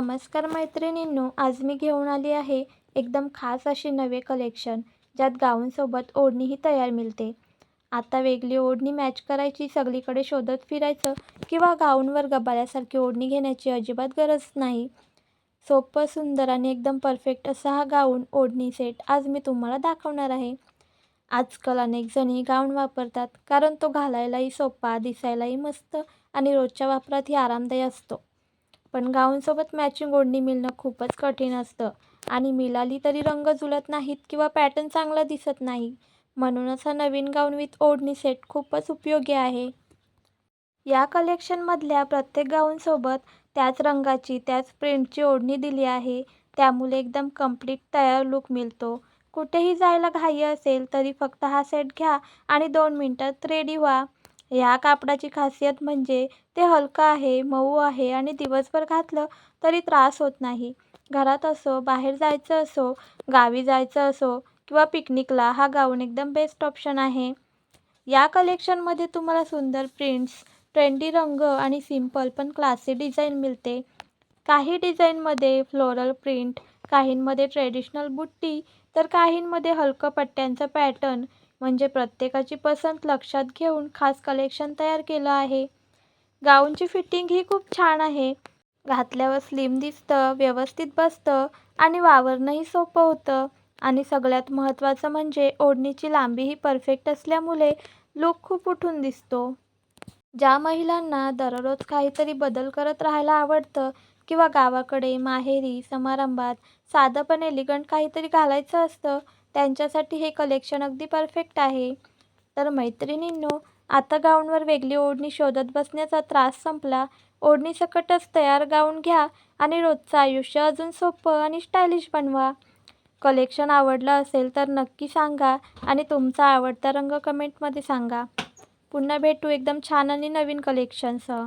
नमस्कार मैत्रिणींनो आज मी घेऊन आली आहे एकदम खास असे नवे कलेक्शन ज्यात गाऊनसोबत ओढणीही तयार मिळते. आता वेगळी ओढणी मॅच करायची सगळीकडे शोधत फिरायचं किंवा गाऊनवर गबाऱ्यासारखी ओढणी घेण्याची अजिबात गरज नाही. सोपं सुंदर आणि एकदम परफेक्ट असा हा गाऊन ओढणी सेट आज मी तुम्हाला दाखवणार आहे. आजकाल अनेक जणी गाऊन वापरतात कारण तो घालायलाही सोपा दिसायलाही मस्त आणि रोजच्या वापरातही आरामदायी असतो. पण गाऊनसोबत मॅचिंग ओढणी मिळणं खूपच कठीण असतं. आणि मिळाली तरी रंग जुळत नाहीत किंवा पॅटर्न चांगला दिसत नाही. म्हणूनच हा नवीन गाऊन विथ ओढणी सेट खूपच उपयोगी आहे. या कलेक्शनमधल्या प्रत्येक गाऊनसोबत त्याच रंगाची त्याच प्रिंटची ओढणी दिली आहे. त्यामुळे एकदम कंप्लीट तयार लूक मिळतो. कुठेही जायला घाई असेल तरी फक्त हा सेट घ्या आणि दोन मिनटात रेडी व्हा. ह्या कापडाची खासियत म्हणजे ते हलकं आहे मऊ आहे आणि दिवसभर घातलं तरी त्रास होत नाही. घरात असो बाहेर जायचं असो गावी जायचं असो किंवा पिकनिकला हा गाऊन एकदम बेस्ट ऑप्शन आहे. या कलेक्शनमध्ये तुम्हाला सुंदर प्रिंट्स ट्रेंडी रंग आणि सिंपल पण क्लासी डिझाईन मिळते. काही डिझाईनमध्ये फ्लोरल प्रिंट काहींमध्ये ट्रेडिशनल बुट्टी तर काहींमध्ये हलकं पट्ट्यांचं पॅटर्न म्हणजे प्रत्येकाची पसंत लक्षात घेऊन खास कलेक्शन तयार केलं आहे. गाऊनची फिटिंग ही खूप छान आहे. घातल्यावर स्लिम दिसतं व्यवस्थित बसतं आणि वावरणंही सोपं होतं. आणि सगळ्यात महत्त्वाचं म्हणजे ओढणीची लांबीही परफेक्ट असल्यामुळे लुक खूप उठून दिसतो. ज्या महिलांना दररोज काहीतरी बदल करत राहायला आवडतं किंवा गावाकडे माहेरी समारंभात साधं पण एलिगंट काहीतरी घालायचं असतं त्यांच्यासाठी हे कलेक्शन अगदी परफेक्ट आहे. तर मैत्रिणींनो आता गाऊनवर वेगळी ओढणी शोधत बसण्याचा त्रास संपला. ओढणीसकटच तयार गाऊन घ्या आणि रोजचं आयुष्य अजून सोपं आणि स्टायलिश बनवा. कलेक्शन आवडलं असेल तर नक्की सांगा आणि तुमचा आवडता रंग कमेंटमध्ये सांगा. पुन्हा भेटू एकदम छान आणि नवीन कलेक्शनसह